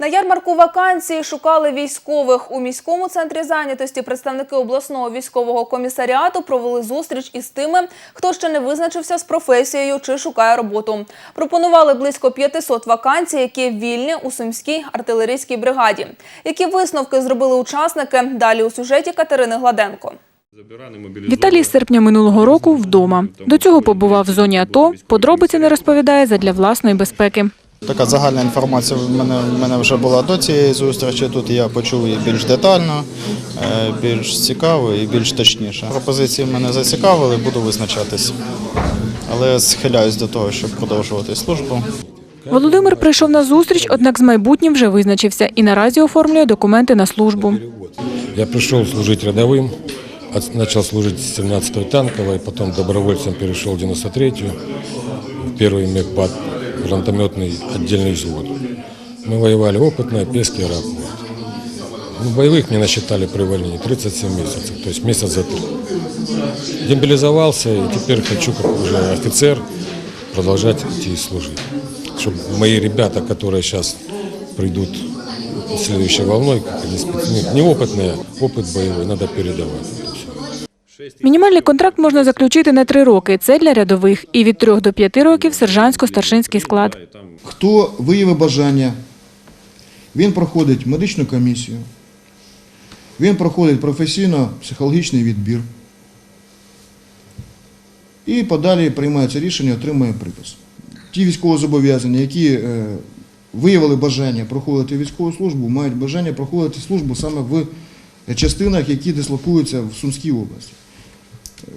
На ярмарку вакансій шукали військових. У міському центрі зайнятості представники обласного військового комісаріату провели зустріч із тими, хто ще не визначився з професією чи шукає роботу. Пропонували близько 500 вакансій, які вільні у Сумській артилерійській бригаді. Які висновки зробили учасники? Далі у сюжеті Катерини Гладенко. Віталій з серпня минулого року вдома. До цього побував в зоні АТО. Подробиці не розповідає задля власної безпеки. Така загальна інформація в мене, в мене вже була до цієї зустрічі. Тут я почув її більш детально, е, більш цікаво і більш точніше. Пропозиції мене зацікавили, буду визначатись. Але схиляюсь до того, щоб продовжувати службу. Володимир прийшов на зустріч, однак з майбутнім вже визначився і наразі оформлює документи на службу. Я пришел служить рядовым, от- начал служить с 17-й танковой, потом добровольцем перешел в 93-ю, в первый мехпад, гранатометный отдельный взвод. Мы воевали опытно, Пески, Раб. Ну, боевых мне насчитали при увольнении 37 месяцев, то есть месяц за три. Демобилизовался и теперь хочу, как уже офицер, продолжать идти служить. Чтобы мои ребята, которые сейчас придут следующей волной, как они спец- неопытные, опыт боевой надо передавать. Мінімальний контракт можна заключити на три роки. Це для рядових. І від трьох до п'яти років сержантсько-старшинський склад. Хто виявив бажання, він проходить медичну комісію, він проходить професійно-психологічний відбір і подалі приймається рішення, отримує припис. Ті військовозобов'язані, які е, виявили бажання проходити військову службу, мають бажання проходити службу саме в частинах, які дислокуються в Сумській області.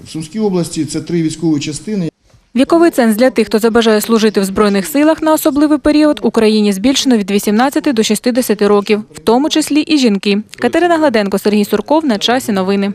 В Сумській області це три військові частини, Віковий ценз для тих, хто забажає служити в Збройних силах на особливий період, Україні збільшено від 18 до 60 років, в тому числі і жінки. Катерина Гладенко, Сергій Сурков. На часі новини.